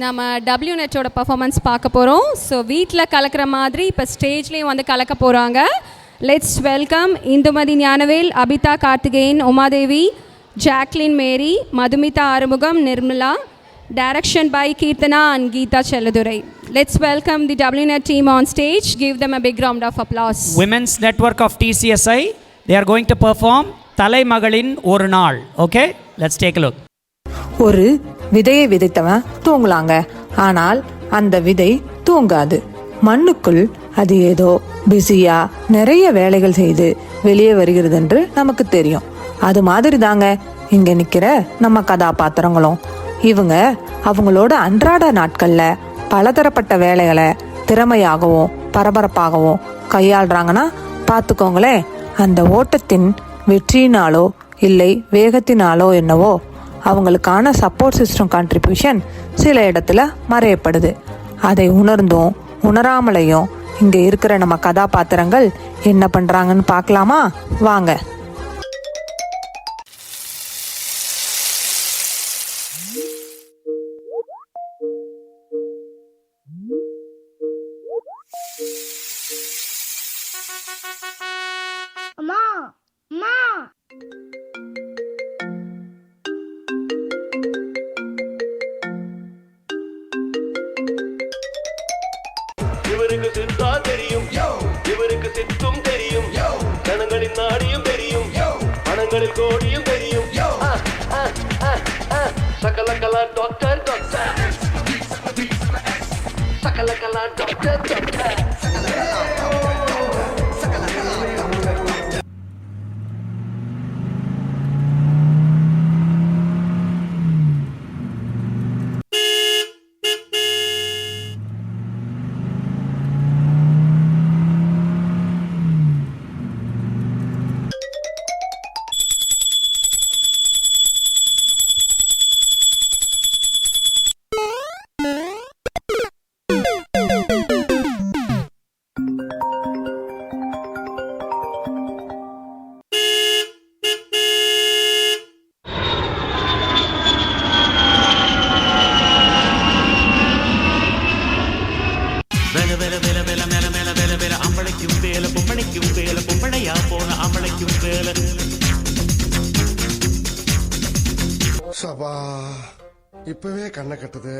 நம்ம W நெட்டோட performance பார்க்க போகிறோம் ஸோ வீட்டில் கலக்கிற மாதிரி இப்போ ஸ்டேஜ்லேயும் வந்து கலக்க போகிறாங்க let's welcome Indumathi Gnanavel Abitha Karthikeyan Umadevi Jacqueline Mary Madhumitha Arumugam Nirmala direction by Keerthana and Geetha Chelladurai. Let's welcome the W net team on stage give them a big round of applause Women's Network of TCSI, they are going to perform தலைமகளின் ஒரு நாள் okay let's take look ஒரு விதையை விதைத்தவன் தூங்கலாங்க. ஆனால் அந்த விதை தூங்காது. மண்ணுக்குள் அது ஏதோ பிஸியா நிறைய வேலைகள் செய்து வெளியே வருகிறது என்று நமக்கு தெரியும். அது மாதிரி தாங்க இங்க நிக்கிற நம்ம கதாபாத்திரங்களும். இவங்க அவங்களோட அன்றாட நாட்கள்ல பலதரப்பட்ட வேலைகளை திறமையாகவும் பரபரப்பாகவும் கையாளுறாங்கன்னா பார்த்துக்கோங்களேன். அந்த ஓட்டத்தின் வெற்றியினாலோ இல்லை வேகத்தினாலோ என்னவோ அவங்களுக்கான சப்போர்ட் சிஸ்டம் கான்ட்ரிபியூஷன் சில இடத்துல மறையப்படுது. அதை உணர்ந்தும் உணராமலையும் இங்கே இருக்கிற நம்ம கதாபாத்திரங்கள் என்ன பண்ணுறாங்கன்னு பார்க்கலாமா? வாங்க. பணங்களில் கோடியும் தெரியும். சகலகலா டாக்டர் டாக்டர் சகலகலா டாக்டர் டாக்டர் பொம்பளைக்கும் வேல பொம்பளையா போன அம்பளைக்கும் வேல. சபா இப்பவே கண்ணை கட்டுது.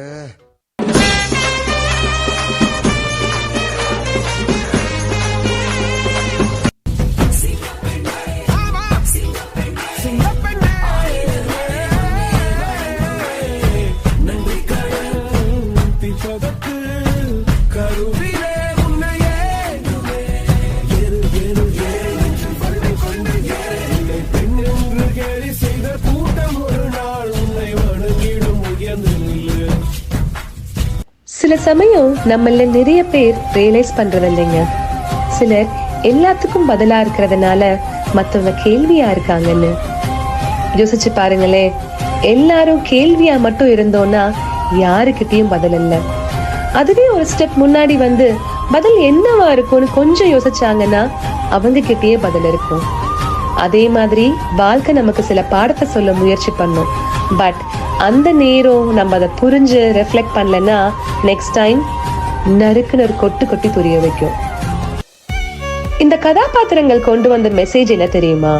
சில சமயம் நம்மள நிறைய பேர் ரியலைஸ் பண்றதில்லைங்க. சிலர் எல்லாத்துக்கும் பதிலா இருக்கிறதுனால மத்தவங்க கேள்வியா இருக்காங்கன்னு. யோசிச்சு பாருங்களேன் எல்லாரும் கேள்வியா மட்டும் இருந்தோம்னா யாருக்கிட்டயும் பதில் இல்லை. அதுவே ஒரு ஸ்டெப் முன்னாடி வந்து பதில் என்னவா இருக்கும்னு கொஞ்சம் யோசிச்சாங்கன்னா அவங்க கிட்டயே பதில் இருக்கும். அதே மாதிரி வாழ்க்கை நமக்கு சில பாடத்தை சொல்ல முயற்சி பண்ணும். பட் அந்த நேரம் நம்ம அதை புரிஞ்சு ரெஃப்ளெக்ட் பண்ணலன்னா நெக்ஸ்ட் டைம் நறுக்குன்னு ஒரு கொட்டு கொட்டி புரிய வைக்கும். இந்த கதாபாத்திரங்கள் கொண்டு வந்த மெசேஜ் என்ன தெரியுமா?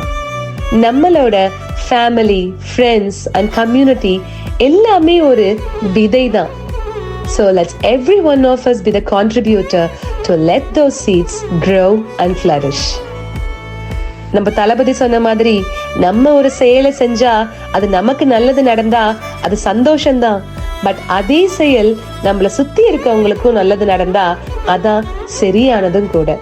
நம்மளோட ஃபேமிலி ஃப்ரெண்ட்ஸ் அண்ட் கம்யூனிட்டி எல்லாமே ஒரு விதை தான். So let's every one of us be the contributor to let those seeds grow and flourish நம்ம தளபதி சொன்ன மாதிரி நம்ம ஒரு செயலை செஞ்சா அது நமக்கு நல்லது நடந்தா அது சந்தோஷம்தான். பட் அதே செயல் நம்மள சுத்தி இருக்கவங்களுக்கும் நல்லது நடந்தா அதான் சரியானதும் கூட.